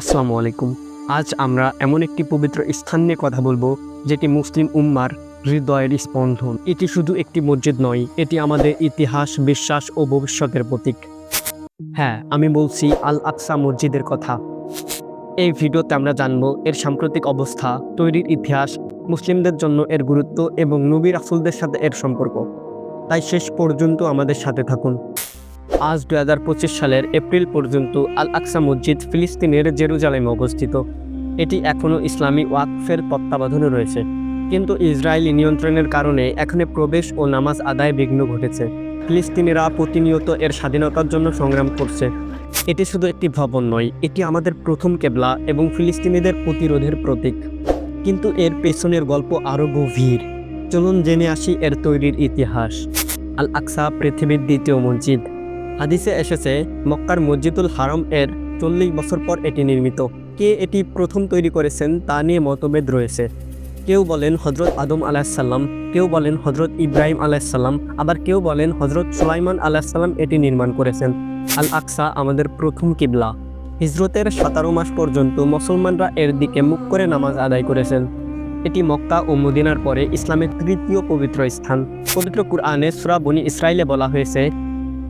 আসসালামু আলাইকুম। আজ আমরা এমন একটি পবিত্র স্থান নিয়ে কথা বলব, যেটি মুসলিম উম্মার হৃদয়ের স্পন্দন। এটি শুধু একটি মসজিদ নয়, এটি আমাদের ইতিহাস, বিশ্বাস ও ভবিষ্যতের প্রতীক। হ্যাঁ আমি বলছি আল আকসা মসজিদের কথা। এই ভিডিওতে আমরা জানব এর সাম্প্রতিক অবস্থা, তৈরির ইতিহাস, মুসলিমদের জন্য এর গুরুত্ব এবং নবী রাসুলদের সাথে এর সম্পর্ক। তাই শেষ পর্যন্ত আমাদের সাথে থাকুন। আজ দু হাজার পঁচিশ সালের এপ্রিল পর্যন্ত আল আকসা মসজিদ ফিলিস্তিনের জেরুজালেমে অবস্থিত। এটি এখনও ইসলামী ওয়াকফের তত্ত্বাবধানে রয়েছে। কিন্তু ইসরায়েলি নিয়ন্ত্রণের কারণে এখানে প্রবেশ ও নামাজ আদায় বিঘ্ন ঘটেছে। ফিলিস্তিনিরা প্রতিনিয়ত এর স্বাধীনতার জন্য সংগ্রাম করছে। এটি শুধু একটি ভবন নয়, এটি আমাদের প্রথম কেবলা এবং ফিলিস্তিনিদের প্রতিরোধের প্রতীক। কিন্তু এর পেছনের গল্প আরও গভীর। চলুন জেনে আসি এর তৈরির ইতিহাস। আল আকসা পৃথিবীর দ্বিতীয় মসজিদ। হাদিসে এসেছে, মক্কার মসজিদুল হারাম এর চল্লিশ বছর পর এটি নির্মিত। কে এটি প্রথম তৈরি করেছেন তা নিয়ে মতভেদ রয়েছে। কেউ বলেন হজরত আদম আলাহিসাল্লাম কেউ বলেন হজরত ইব্রাহিম আলাহিসাল্লাম আবার কেউ বলেন হজরত সুলাইমান আলাহিসাল্লাম এটি নির্মাণ করেছেন। আল আকসা আমাদের প্রথম কিবলা। হিজরতের সতেরো মাস পর্যন্ত মুসলমানরা এর দিকে মুখ করে নামাজ আদায় করেছেন। এটি মক্কা ও মদিনার পরে ইসলামের তৃতীয় পবিত্র স্থান। পবিত্র কুরআনে সুরাবনি ইসরায়েলে বলা হয়েছে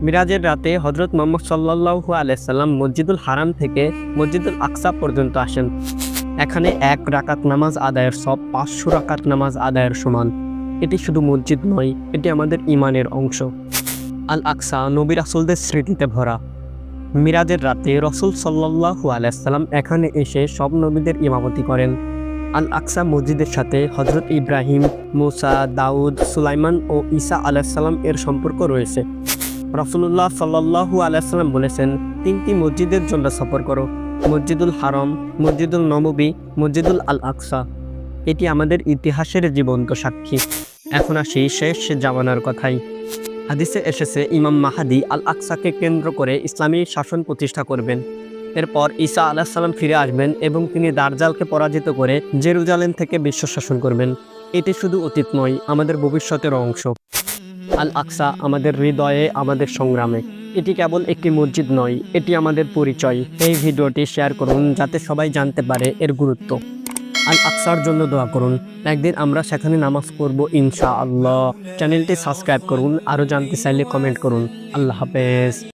মিরাজের রাতে হজরত মোহাম্মদ সাল্লাহু আলাইসাল্লাম মসজিদুল হারাম থেকে মসজিদুল আকসা পর্যন্ত আসেন। এখানে এক রাকাত নামাজ আদায়ের সব পাঁচশো রাকাত নামাজ আদায়ের সমান। এটি শুধু মসজিদ নয়, এটি আমাদের ইমানের অংশ। আল আকসা নবী রাসুলদের স্মৃতিতে ভরা। মিরাজের রাতে রসুল সাল্লাহু আলাইসাল্লাম এখানে এসে সব নবীদের ইমামতি করেন। আল আকসা মসজিদের সাথে হজরত ইব্রাহিম, মুসা, দাউদ, সুলাইমান ও ঈসা আলাহিসাল্লাম এর সম্পর্ক রয়েছে। রসুল্লাহ সাল্লাহু আলাইসাল্লাম বলেছেন, তিনটি মসজিদের জন্য সফর করো। মসজিদুল হারম, মসজিদুল নববী মসজিদুল আল আকসা। এটি আমাদের ইতিহাসের জীবন্ত সাক্ষী। এখন আসি শেষ জামানার কথাই হাদিসে এসেছে, ইমাম মাহাদি আল আকসাকে কেন্দ্র করে ইসলামী শাসন প্রতিষ্ঠা করবেন। এরপর ঈসা আলাহিসাল্লাম ফিরে আসবেন এবং তিনি দার্জালকে পরাজিত করে জেরুজালেম থেকে বিশ্ব শাসন করবেন। এটি শুধু অতীত নয়, আমাদের ভবিষ্যতের অংশ। আল আকসা আমাদের হৃদয়ে, আমাদের সংগ্রামে। এটি কেবল একটি মসজিদ নয়, এটি আমাদের পরিচয়। এই ভিডিওটি শেয়ার করুন যাতে সবাই জানতে পারে এর গুরুত্ব। আল আকসার জন্য দোয়া করুন। একদিন আমরা সেখানে নামাজ পড়ব ইনশা আল্লাহ চ্যানেলটি সাবস্ক্রাইব করুন, আরও জানতে চাইলে কমেন্ট করুন। আল্লাহ হাফেজ।